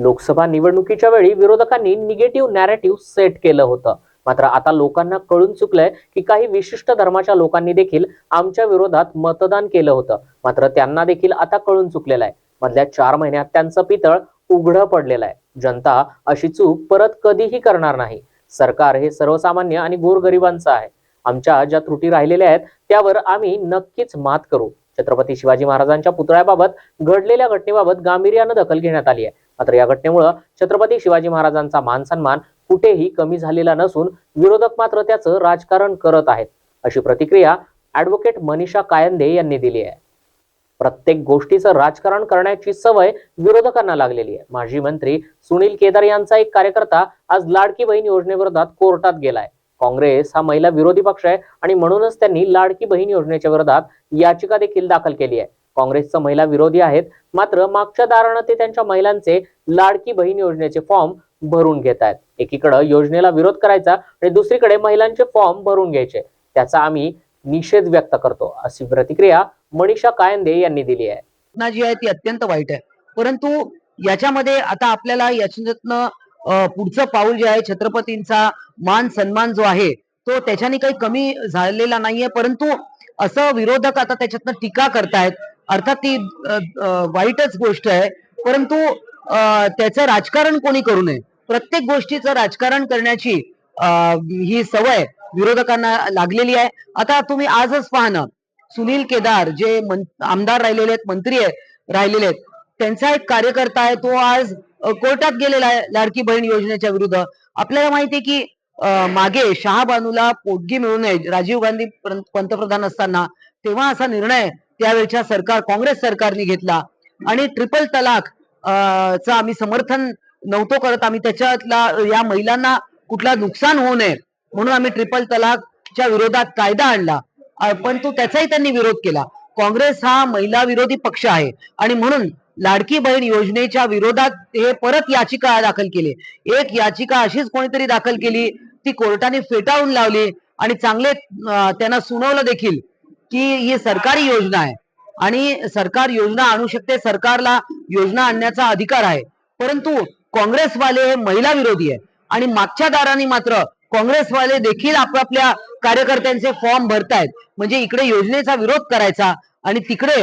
लोकसभा निवडणुकीच्या वेळी विरोधकांनी निगेटिव्ह नॅरेटिव्ह सेट केलं होतं. मात्र आता लोकांना कळून चुकलंय की काही विशिष्ट धर्माच्या लोकांनी देखील आमच्या विरोधात मतदान केलं होतं. मात्र त्यांना देखील आता कळून चुकलेलं आहे. मधल्या चार महिन्यात त्यांचं पितळ उघडं पडलेलं आहे. जनता अशी चूक परत कधीही करणार नाही. सरकार हे सर्वसामान्य आणि गोरगरिबांचं आहे. आमच्या ज्या त्रुटी राहिलेल्या आहेत त्यावर आम्ही नक्कीच मात करू. छत्रपती शिवाजी महाराजांच्या पुतळ्याबाबत घडलेल्या घटनेबाबत गांभीर्यानं दखल घेण्यात आली आहे. मात्र या घटनेमुळे छत्रपती शिवाजी महाराजांचा मान सन्मान कुठेही कमी झालेला नसून विरोधक मात्र त्याचं राजकारण करत आहेत. अशी प्रतिक्रिया ऍडव्होकेट मनीषा कायंदे यांनी दिली आहे. प्रत्येक गोष्टीचं राजकारण करण्याची सवय विरोधकांना लागलेली आहे. माजी मंत्री सुनील केदार यांचा एक कार्यकर्ता आज लाडकी बहीण योजनेविरोधात कोर्टात गेलाय. काँग्रेस हा महिला विरोधी पक्ष आहे आणि म्हणूनच त्यांनी लाडकी बहीण योजनेच्या विरोधात याचिका देखील दाखल केली आहे. काँग्रेसचं महिला विरोधी आहेत. मात्र मागच्या दारानं ते त्यांच्या महिलांचे लाडकी बहीण योजनेचे फॉर्म भरून घेत आहेत. एकीकडे योजनेला विरोध करायचा आणि दुसरीकडे महिलांचे फॉर्म भरून घ्यायचे. त्याचा आम्ही निषेध व्यक्त करतो अशी प्रतिक्रिया मनीषा कायंदे यांनी दिली आहे. घटना जी आहे ती अत्यंत वाईट आहे. परंतु याच्यामध्ये आता आपल्याला याच्यातनं पुढचं पाऊल जे आहे छत्रपतींचा मान सन्मान जो आहे तो त्याच्याने काही कमी झालेला नाहीये. परंतु असं विरोधक आता त्याच्यातनं टीका करतायत. अर्थात ती वाईटच गोष्ट आहे. परंतु त्याचं राजकारण कोणी करू नये? प्रत्येक गोष्टीचं राजकारण करण्याची ही सवय विरोधकांना लागलेली आहे. आता तुम्ही आजच पाहणं सुनील केदार जे मं- आमदार राहिलेले आहेत मंत्री आहेत राहिलेले आहेत त्यांचा एक कार्यकर्ता आहे तो आज कोर्टात गेलेला आहे लाडकी बहीण योजनेच्या विरुद्ध. आपल्याला माहिती आहे की मागे शहाबानूला पोटगी मिळू नये राजीव गांधी पंतप्रधान असताना तेव्हा असा निर्णय त्यावेळच्या सरकार काँग्रेस सरकारने घेतला आणि ट्रिपल तलाक च आम्ही समर्थन नव्हतो करत. आम्ही त्याच्यातला या महिलांना कुठला नुकसान होऊ नये म्हणून आम्ही ट्रिपल तलाकच्या विरोधात कायदा आणला. पण तो त्याचाही त्यांनी विरोध केला. काँग्रेस हा महिला विरोधी पक्ष आहे आणि म्हणून लाडकी बहीण योजनेच्या विरोधात हे परत याचिका दाखल केली. एक याचिका अशीच कोणीतरी दाखल केली ती कोर्टाने फेटाळून लावली आणि चांगले त्यांना सुनावलं देखील. की ही सरकारी योजना आहे. आणि सरकार योजना आणू शकते सरकारला योजना आणण्याचा अधिकार आहे. परंतु काँग्रेसवाले हे महिला विरोधी आहे. आणि मागच्या दाराने मात्र काँग्रेसवाले देखील आपापल्या कार्यकर्त्यांचे फॉर्म भरतायत. म्हणजे इकडे योजनेचा विरोध करायचा आणि तिकडे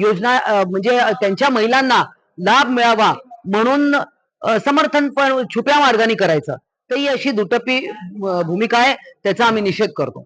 योजना म्हणजे त्यांच्या महिलांना लाभ मिळावा म्हणून समर्थन पण छुप्या मार्गाने करायचं. तर ही अशी दुटप्पी भूमिका आहे. त्याचा आम्ही निषेध करतो.